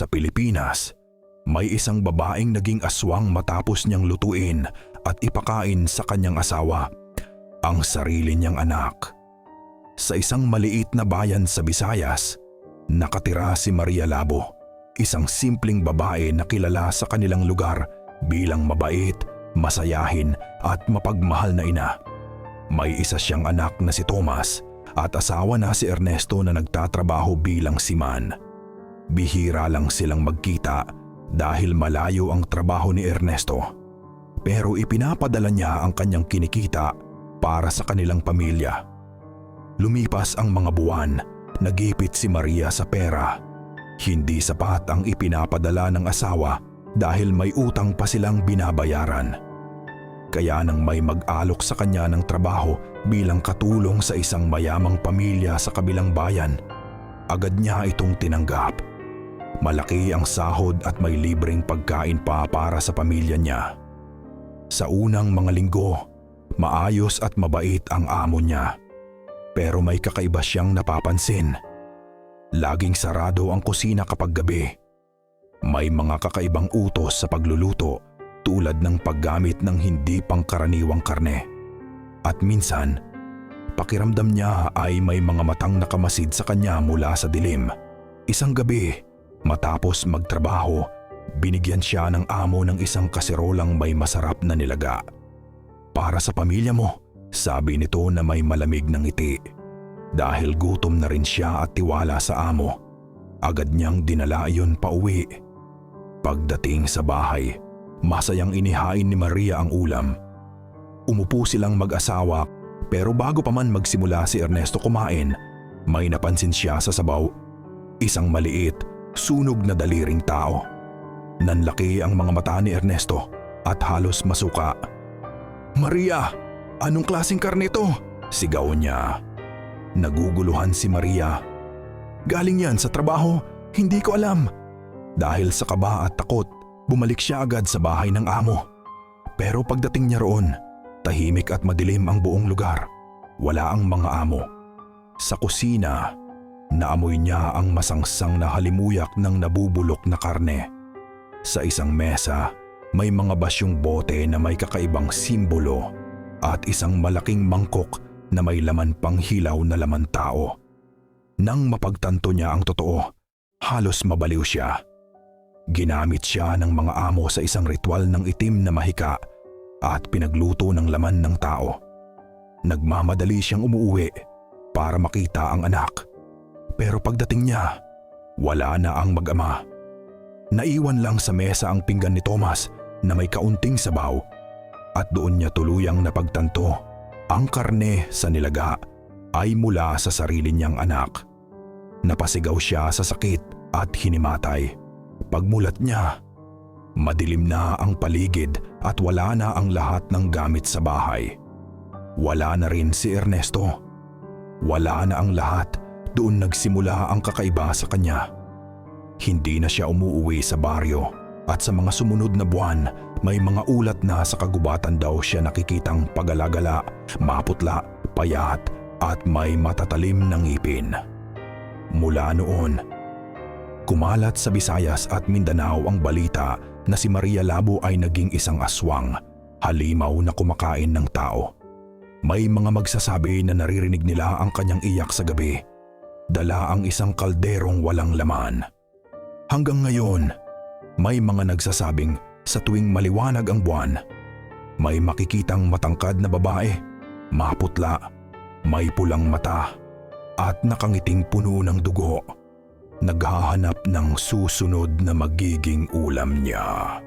Sa Pilipinas, may isang babaeng naging aswang matapos niyang lutuin at ipakain sa kanyang asawa ang sarili niyang anak. Sa isang maliit na bayan sa Visayas, nakatira si Maria Labo, isang simpleng babae na kilala sa kanilang lugar bilang mabait, masayahin at mapagmahal na ina. May isa siyang anak na si Thomas at asawa na si Ernesto na nagtatrabaho bilang siman. Bihira lang silang magkita dahil malayo ang trabaho ni Ernesto. Pero ipinapadala niya ang kanyang kinikita para sa kanilang pamilya. Lumipas ang mga buwan, nagipit si Maria sa pera. Hindi sapat ang ipinapadala ng asawa dahil may utang pa silang binabayaran. Kaya nang may mag-alok sa kanya ng trabaho bilang katulong sa isang mayamang pamilya sa kabilang bayan, agad niya itong tinanggap. Malaki ang sahod at may libreng pagkain pa para sa pamilya niya. Sa unang mga linggo, maayos at mabait ang amo niya. Pero may kakaiba siyang napapansin. Laging sarado ang kusina kapag gabi. May mga kakaibang utos sa pagluluto tulad ng paggamit ng hindi pangkaraniwang karne. At minsan, pakiramdam niya ay may mga matang nakamasid sa kanya mula sa dilim. Isang gabi, matapos magtrabaho, binigyan siya ng amo ng isang kaserolang may masarap na nilaga. Para sa pamilya mo, sabi nito na may malamig ng ngiti. Dahil gutom na rin siya at tiwala sa amo, agad niyang dinala iyon pa uwi. Pagdating sa bahay, masayang inihain ni Maria ang ulam. Umupo silang mag-asawa pero bago pa man magsimula si Ernesto kumain, may napansin siya sa sabaw. Isang maliit, sunog na daliring tao. Nanlaki ang mga mata ni Ernesto at halos masuka. Maria, anong klaseng karne ito? Sigaw niya. Naguguluhan si Maria. Galing yan sa trabaho, hindi ko alam. Dahil sa kaba at takot, bumalik siya agad sa bahay ng amo. Pero pagdating niya roon, tahimik at madilim ang buong lugar. Wala ang mga amo. Sa kusina, naamoy niya ang masangsang na halimuyak ng nabubulok na karne. Sa isang mesa, may mga basyong bote na may kakaibang simbolo at isang malaking mangkok na may laman pang hilaw na laman tao. Nang mapagtanto niya ang totoo, halos mabaliw siya. Ginamit siya ng mga amo sa isang ritual ng itim na mahika at pinagluto ng laman ng tao. Nagmamadali siyang umuwi para makita ang anak. Pero pagdating niya, wala na ang mag-ama. Naiwan lang sa mesa ang pinggan ni Thomas na may kaunting sabaw at doon niya tuluyang napagtanto ang karne sa nilaga ay mula sa sarili niyang anak. Napasigaw siya sa sakit at hinimatay. Pagmulat niya, madilim na ang paligid at wala na ang lahat ng gamit sa bahay. Wala na rin si Ernesto. Wala na ang lahat, doon nagsimula ang kakaiba sa kanya. Hindi na siya umuuwi sa baryo at sa mga sumunod na buwan may mga ulat na sa kagubatan daw siya nakikitang pagalagala, maputla, payat at may matatalim na ngipin. Mula noon, kumalat sa Visayas at Mindanao ang balita na si Maria Labo ay naging isang aswang, halimaw na kumakain ng tao. May mga magsasabi na naririnig nila ang kanyang iyak sa gabi. Dala ang isang kalderong walang laman. Hanggang ngayon, may mga nagsasabing sa tuwing maliwanag ang buwan, may makikitang matangkad na babae, maputla, may pulang mata, at nakangiting puno ng dugo. Naghahanap ng susunod na magiging ulam niya.